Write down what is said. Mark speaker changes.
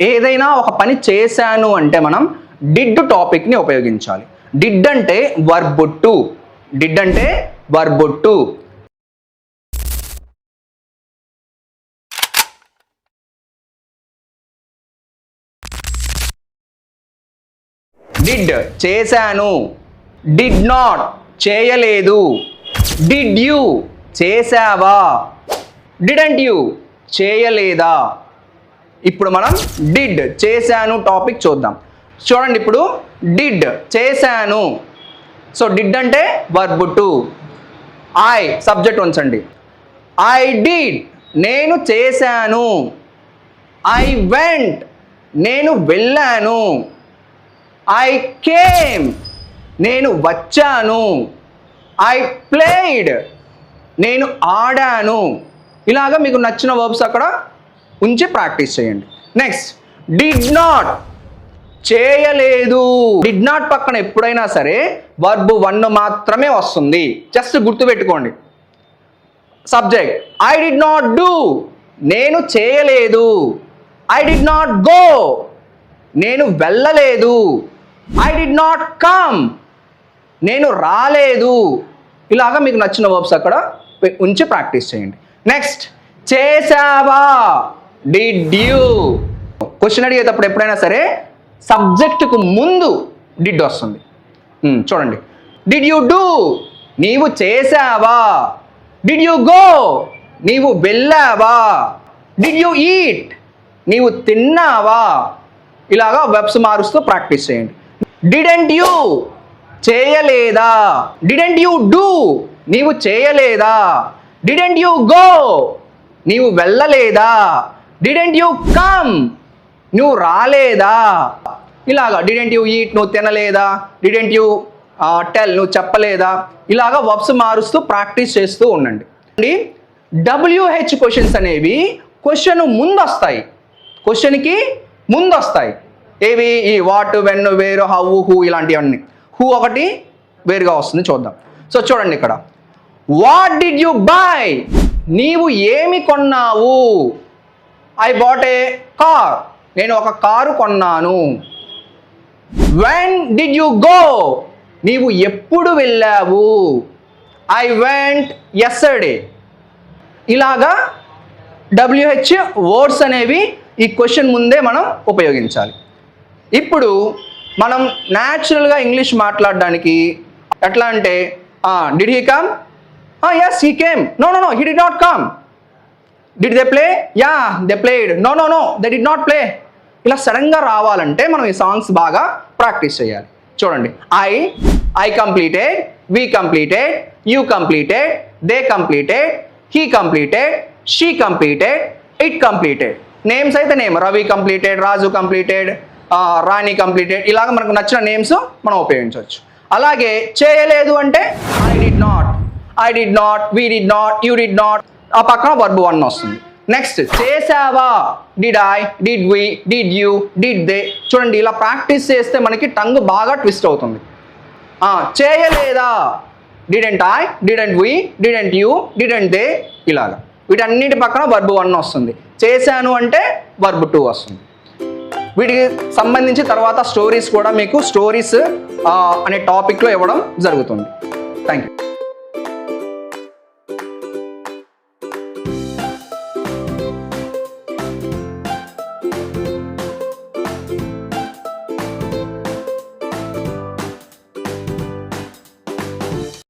Speaker 1: ఏదైనా ఒక పని చేశాను అంటే మనం డిడ్ టాపిక్ని ఉపయోగించాలి. డిడ్ అంటే వర్బొట్టు. డిడ్ అంటే వర్బొట్టు. డిడ్ చేశాను. డిడ్ నాట్ చేయలేదు. డిడ్ యూ చేశావా? డిడంట్ యూ చేయలేదా? ఇప్పుడు మనం డిడ్ చేశాను టాపిక్ చూద్దాం. చూడండి ఇప్పుడు డిడ్ చేశాను. సో డిడ్ అంటే వర్బ్ టు ఐ సబ్జెక్ట్ ఉంచండి ఐ డిడ్ నేను చేశాను. ఐ వెంట్ నేను వెళ్ళాను. ఐ కేమ్ నేను వచ్చాను. ఐ ప్లేడ్ నేను ఆడాను. ఇలాగా మీకు నచ్చిన వర్బ్స్ అక్కడ ఉంచి ప్రాక్టీస్ చేయండి. నెక్స్ట్ డిడ్ నాట్ చేయలేదు. డిడ్ నాట్ పక్కన ఎప్పుడైనా సరే వర్బ్ వన్ మాత్రమే వస్తుంది. జస్ట్ గుర్తుపెట్టుకోండి. Subject I did not do నేను చేయలేదు. ఐ డిడ్ నాట్ గో నేను వెళ్ళలేదు. ఐ డిడ్ నాట్ కమ్ నేను రాలేదు. ఇలాగా మీకు నచ్చిన వర్బ్స్ అక్కడ ఉంచి ప్రాక్టీస్ చేయండి. నెక్స్ట్ చేసావా డిడ్ యూ క్వశ్చన్ అడిగేటప్పుడు ఎప్పుడైనా సరే సబ్జెక్టుకు ముందు డిడ్ వస్తుంది. Hmm, చూడండి. డిడ్ యూ డూ నీవు చేసావా డిడ్ యూ గో నీవు వెళ్ళావా? డిడ్ యూ ఈట్ నీవు తిన్నావా? ఇలాగా వెబ్స్ మారుస్తూ ప్రాక్టీస్ చేయండి. డిడెంట్ యూ చేయలేదా? డిడెంట్ యూ డూ నీవు చేయలేదా? డిడెంట్ యూ గో నీవు వెళ్ళలేదా? డిడెంట్ యూ కమ్ నువ్వు రాలేదా? ఇలాగా డిడెంట్ యూ ఈట్ నువ్వు తినలేదా? డిడెంట్ యూ టెల్ నువ్వు చెప్పలేదా? ఇలాగా వబ్స్ మారుస్తూ ప్రాక్టీస్ చేస్తూ ఉండండి. డబ్ల్యూహెచ్ క్వశ్చన్స్ అనేవి క్వశ్చన్ ముందు వస్తాయి క్వశ్చన్కి ముందు వస్తాయి ఏవి? ఈ what when where how who ఇలాంటివన్నీ. హూ ఒకటి వేరుగా వస్తుంది చూద్దాం. సో చూడండి ఇక్కడ. వాట్ డిడ్ యు బై నీవు ఏమి కొన్నావు? ఐ బాట్ ఏ కార్ నేను ఒక కారు కొన్నాను. వెన్ డిడ్ యు గో నీవు ఎప్పుడు వెళ్ళావు? ఐ వెంట్ ఎస్టర్డే ఇలాగా డబ్ల్యూహెచ్ వర్డ్స్ అనేవి ఈ క్వశ్చన్ ముందే మనం ఉపయోగించాలి. ఇప్పుడు మనం న్యాచురల్గా ఇంగ్లీష్ మాట్లాడడానికి ఎట్లా అంటే did he come yes he came no no no he did not come did they play yeah they played no no no they did not play ఇలా సడన్గా రావాలంటే మనం ఈ సాంగ్స్ బాగా ప్రాక్టీస్ చేయాలి. చూడండి. I I completed we completed you completed they completed he completed she completed it completed names అయితే name Ravi completed Raju completed Rani completed ఇలాగ మనకు నచ్చిన నేమ్స్ మనం ఉపయోగించవచ్చు. అలాగే చేయలేదు అంటే I did not I did not we did not you did not ఆ పక్కన వర్బ్ వన్ వస్తుంది. నెక్స్ట్ చేసావా did I did we did you did they చూడండి ఇలా ప్రాక్టీస్ చేస్తే మనకి టంగ్ బాగా ట్విస్ట్ అవుతుంది. చేయలేదా? Didn't I didn't we didn't you didn't they ఇలాగా. వీటన్నిటి పక్కన వర్బ్ వన్ వస్తుంది. చేశాను అంటే వర్బ్ టూ వస్తుంది. వీటికి సంబంధించి తర్వాత స్టోరీస్ కూడా మీకు స్టోరీస్ అనే టాపిక్లో ఇవ్వడం జరుగుతుంది. Thank you